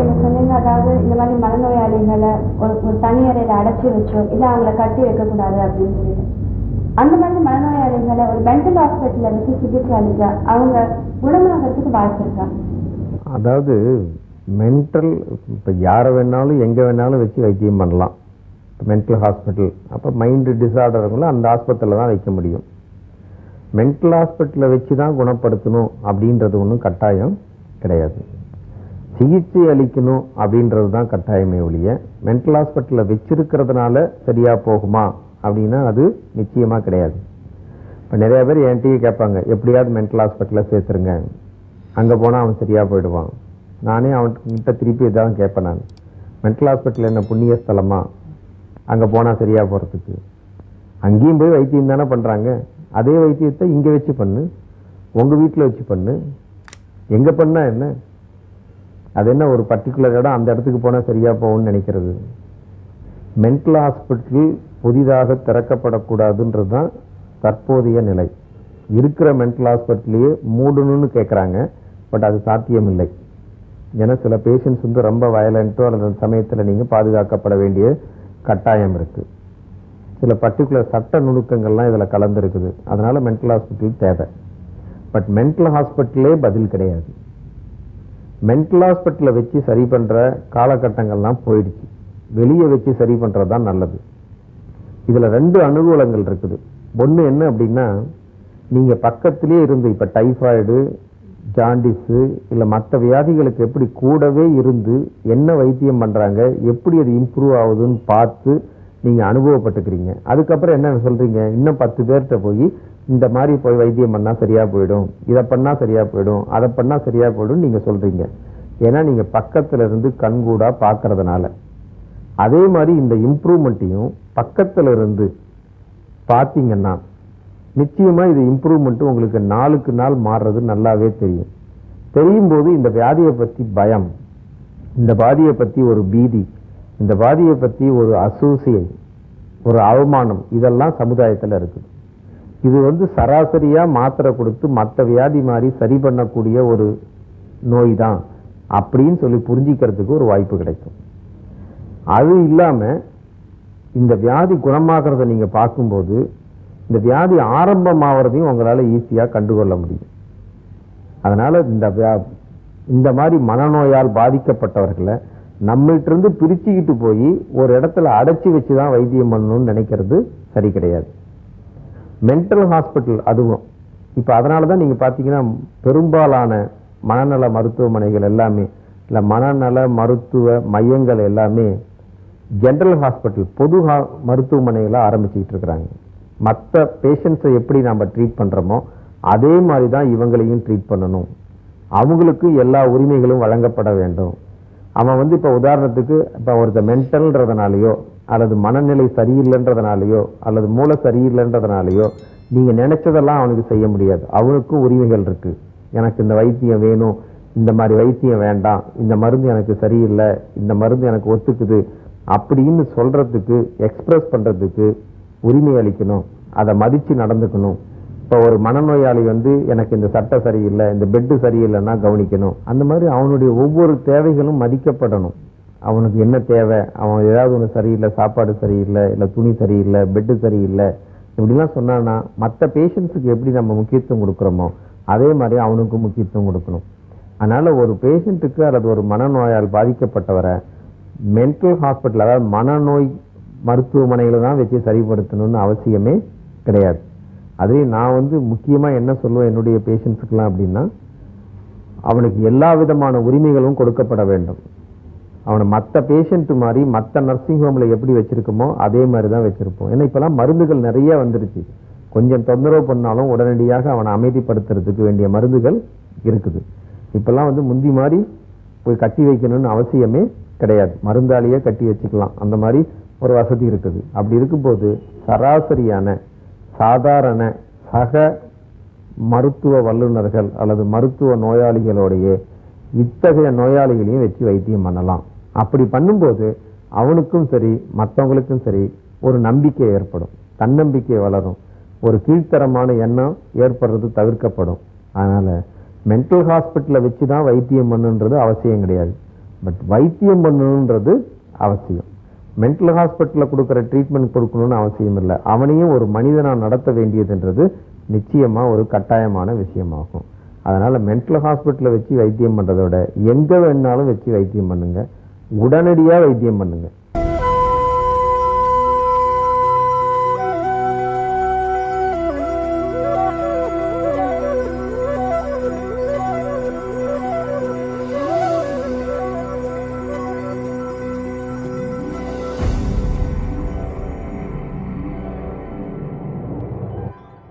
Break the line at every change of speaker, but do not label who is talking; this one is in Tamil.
நீங்க சொன்னீங்க அதாவது இந்த மாதிரி மனநோயாளிகளை ஒரு ஒரு தனி அறையில அடைச்சி வச்சோம். இல்லை அவங்கள கட்டி வைக்கக்கூடாது அப்படின்னு சொல்லிட்டு. அந்த மாதிரி மனநோயாளிகளை ஒரு மென்டல் ஹாஸ்பிட்டலில் வச்சு சிகிச்சை அளிச்சா அவங்க குணமாகறதுக்கு வாய்ப்பு இருக்கா?
அதாவது மென்டல் இப்போ யாரை வேணாலும் எங்கே வேணாலும் வச்சு வைத்தியம் பண்ணலாம். மென்டல் ஹாஸ்பிட்டல் அப்போ மைண்டு டிசார்டருங்களும் அந்த ஹாஸ்பிட்டலில் தான் வைக்க முடியும். மென்டல் ஹாஸ்பிட்டலில் வச்சு தான் குணப்படுத்தணும் அப்படின்றது ஒன்றும் கட்டாயம் கிடையாது. சிகிச்சை அளிக்கணும் அப்படின்றது தான் கட்டாயமே ஒழிய மென்டல் ஹாஸ்பிட்டலில் வச்சிருக்கிறதுனால சரியாக போகுமா அப்படின்னா அது நிச்சயமாக கிடையாது. இப்போ நிறையா பேர் என்கிட்டயே கேட்பாங்க எப்படியாவது மென்டல் ஹாஸ்பிட்டலில் சேர்த்துருங்க. அங்கே போனால் அவன் சரியாக போயிடுவான். நானே அவன்கிட்ட திருப்பி இதான் கேட்பேன் நான். மென்டல் ஹாஸ்பிட்டல் என்ன புண்ணிய ஸ்தலமா? அங்கே போனால் சரியாக போகிறதுக்கு அங்கேயும் போய் வைத்தியம் தானே பண்ணுறாங்க அதே வைத்தியத்தை இங்கே வச்சு பண்ணு உங்கள் வீட்டில் வச்சு பண்ணு. எங்கே பண்ணால் என்ன? அது என்ன ஒரு பர்டிகுலர் இடம் அந்த இடத்துக்கு போனால் சரியாக போகும்னு நினைக்கிறது. மென்டல் ஹாஸ்பிட்டல் புதிதாக திறக்கப்படக்கூடாதுன்றது தான் தற்போதைய நிலை. இருக்கிற மென்டல் ஹாஸ்பிட்டலையே மூடணும்னு கேட்குறாங்க பட் அது சாத்தியம் இல்லை ஏன்னா சில பேஷண்ட்ஸ் வந்து ரொம்ப வயலண்ட்டோ அல்லது அந்த சமயத்தில் நீங்கள் பாதுகாக்கப்பட வேண்டிய கட்டாயம் இருக்குது சில பர்டிகுலர் சட்ட நுணுக்கங்கள்லாம் இதில் கலந்துருக்குது. அதனால் மென்டல் ஹாஸ்பிட்டல் தேவை. பட் மென்டல் ஹாஸ்பிட்டலே பதில் கிடையாது. மென்டல் ஹாஸ்பிட்டலில் வச்சு சரி பண்ணுற காலகட்டங்கள்லாம் போயிடுச்சு. வெளியே வச்சு சரி பண்ணுறது தான் நல்லது. இதில் ரெண்டு அனுகூலங்கள் இருக்குது. ஒன்று என்ன அப்படின்னா நீங்கள் பக்கத்துலேயே இருந்து இப்போ டைஃபாய்டு ஜாண்டிஸு இல்லை மற்ற வியாதிகளுக்கு எப்படி கூடவே இருந்து என்ன வைத்தியம் பண்ணுறாங்க எப்படி அது இம்ப்ரூவ் ஆகுதுன்னு பார்த்து நீங்கள் அனுபவப்பட்டுக்கிறீங்க. அதுக்கப்புறம் என்ன சொல்கிறீங்க இன்னும் பத்து பேர்கிட்ட போய் இந்த மாதிரி போய் வைத்தியம் பண்ணால் சரியாக போயிடும் இதை பண்ணால் சரியாக போயிடும் அதை பண்ணால் சரியாக போயிடும் நீங்கள் சொல்கிறீங்க ஏன்னா நீங்கள் பக்கத்தில் இருந்து கண்கூடாக பார்க்கறதுனால அதே மாதிரி இந்த இம்ப்ரூவ்மெண்ட்டையும் பக்கத்தில் இருந்து பார்த்தீங்கன்னா நிச்சயமாக இது இம்ப்ரூவ்மெண்ட்டு உங்களுக்கு நாளுக்கு நாள் மாறுறது நல்லாவே தெரியும். தெரியும் போது இந்த வியாதியை பற்றி பயம் இந்த பாதியை பற்றி ஒரு பீதி இந்த பாதியை பற்றி ஒரு அசூசியை ஒரு அவமானம் இதெல்லாம் சமுதாயத்தில் இருக்குது. இது வந்து சராசரியாக மாத்திரை கொடுத்து மற்ற வியாதி மாதிரி சரி பண்ணக்கூடிய ஒரு நோய் தான் அப்படின்னு சொல்லி புரிஞ்சிக்கிறதுக்கு ஒரு வாய்ப்பு கிடைக்கும். அது இல்லாமல் இந்த வியாதி குணமாகிறத நீங்கள் பார்க்கும்போது இந்த வியாதி ஆரம்பமாகறதையும் உங்களால் ஈஸியாக கண்டுகொள்ள முடியும். அதனால் இந்த வியா- இந்த மாதிரி மனநோயால் பாதிக்கப்பட்டவர்களை நம்மகிட்டருந்து பிரிச்சுக்கிட்டு போய் ஒரு இடத்துல அடைச்சி வச்சு தான் வைத்தியம் பண்ணணும்னு நினைக்கிறது சரி கிடையாது. மென்டல் ஹாஸ்பிட்டல் அதுவும். இப்போ அதனால தான் நீங்கள் பார்த்தீங்கன்னா பெரும்பாலான மனநல மருத்துவமனைகள் எல்லாமே இல்லை மனநல மருத்துவ மையங்கள் எல்லாமே ஜென்ரல் ஹாஸ்பிட்டல் பொது ஹா- மருத்துவமனைகளாக ஆரம்பிச்சுக்கிட்டு இருக்கிறாங்க. மற்ற பேஷண்ட்ஸை எப்படி நம்ம ட்ரீட் பண்ணுறோமோ அதே மாதிரி தான் இவங்களையும் ட்ரீட் பண்ணணும். அவங்களுக்கு எல்லா உரிமைகளும் வழங்கப்பட வேண்டும். அவன் வந்து இப்போ உதாரணத்துக்கு இப்போ ஒருத்தர் மென்டல்ன்றதுனாலயோ அல்லது மனநிலை சரியில்லைன்றதுனாலையோ அல்லது மூளை சரியில்லைன்றதுனாலயோ நீங்கள் நினச்சதெல்லாம் அவனுக்கு செய்ய முடியாது. அவனுக்கும் உரிமைகள் இருக்குது எனக்கு இந்த வைத்தியம் வேணும் இந்த மாதிரி வைத்தியம் வேண்டாம் இந்த மருந்து எனக்கு சரியில்லை இந்த மருந்து எனக்கு ஒத்துக்குது அப்படின்னு சொல்கிறதுக்கு எக்ஸ்ப்ரெஸ் பண்ணுறதுக்கு உரிமை அளிக்கணும். அதை மதித்து நடந்துக்கணும். இப்போ ஒரு மனநோயாளி வந்து எனக்கு இந்த சட்டை சரியில்லை இந்த பெட்டு சரியில்லைன்னா கவனிக்கணும். அந்த மாதிரி அவனுடைய ஒவ்வொரு தேவைகளும் மதிக்கப்படணும். அவனுக்கு என்ன தேவை? அவன் ஏதாவது ஒன்று சரியில்லை சாப்பாடு சரியில்லை இல்லை துணி சரியில்லை பெட்டு சரியில்லை. இப்படிலாம் சொன்னான்னா மற்ற பேஷண்ட்ஸுக்கு எப்படி நம்ம முக்கியத்துவம் கொடுக்குறோமோ அதே மாதிரி அவனுக்கும் முக்கியத்துவம் கொடுக்கணும். அதனால ஒரு பேஷண்ட்டுக்கு அல்லது ஒரு மனநோயால் பாதிக்கப்பட்டவரை மென்டல் ஹாஸ்பிட்டல் அதாவது மனநோய் மருத்துவமனையில தான் வச்சு சரிப்படுத்தணும்னு அவசியமே கிடையாது. அதே நான் வந்து முக்கியமாக என்ன சொல்லுவேன் என்னுடைய பேஷண்ட்ஸுக்கெலாம் அப்படின்னா அவனுக்கு எல்லா விதமான உரிமைகளும் கொடுக்கப்பட வேண்டும். அவனை மற்ற பேஷண்ட்டு மாதிரி மற்ற நர்சிங் ஹோமில் எப்படி வச்சுருக்கோமோ அதே மாதிரி தான் வச்சுருப்போம். ஏன்னா இப்போலாம் மருந்துகள் நிறைய வந்துருச்சு. கொஞ்சம் தொந்தரவு பண்ணாலும் உடனடியாக அவனை அமைதிப்படுத்துறதுக்கு வேண்டிய மருந்துகள் இருக்குது. இப்போல்லாம் வந்து முந்தி மாதிரி போய் கட்டி வைக்கணும்னு அவசியமே கிடையாது. மருந்தாலேயே கட்டி வச்சுக்கலாம். அந்த மாதிரி ஒரு வசதி இருக்குது. அப்படி இருக்கும்போது சராசரியான சாதாரண சக மருத்துவ வல்லுநர்கள் அல்லது மருத்துவ நோயாளிகளோடைய இத்தகைய நோயாளிகளையும் வச்சு வைத்தியம் பண்ணலாம். அப்படி பண்ணும்போது அவனுக்கும் சரி மற்றவங்களுக்கும் சரி ஒரு நம்பிக்கை ஏற்படும். தன்னம்பிக்கை வளரும். ஒரு கீழ்த்தரமான எண்ணம் ஏற்படுறது தவிர்க்கப்படும். அதனால் மென்டல் ஹாஸ்பிட்டலை வச்சு தான் வைத்தியம் பண்ணுன்றது அவசியம் கிடையாது. பட் வைத்தியம் பண்ணணுன்றது அவசியம். மென்டல் ஹாஸ்பிட்டலில் கொடுக்குற ட்ரீட்மெண்ட் கொடுக்கணும்னு அவசியம் இல்லை. அவனையும் ஒரு மனிதனாக நடத்த வேண்டியதுன்றது நிச்சயமாக ஒரு கட்டாயமான விஷயமாகும். அதனால் மென்டல் ஹாஸ்பிட்டலில் வச்சு வைத்தியம் பண்ணுறதோட எங்கே வேணாலும் வச்சு வைத்தியம் பண்ணுங்கள் உடனடியா வைத்தியம் பண்ணுங்க.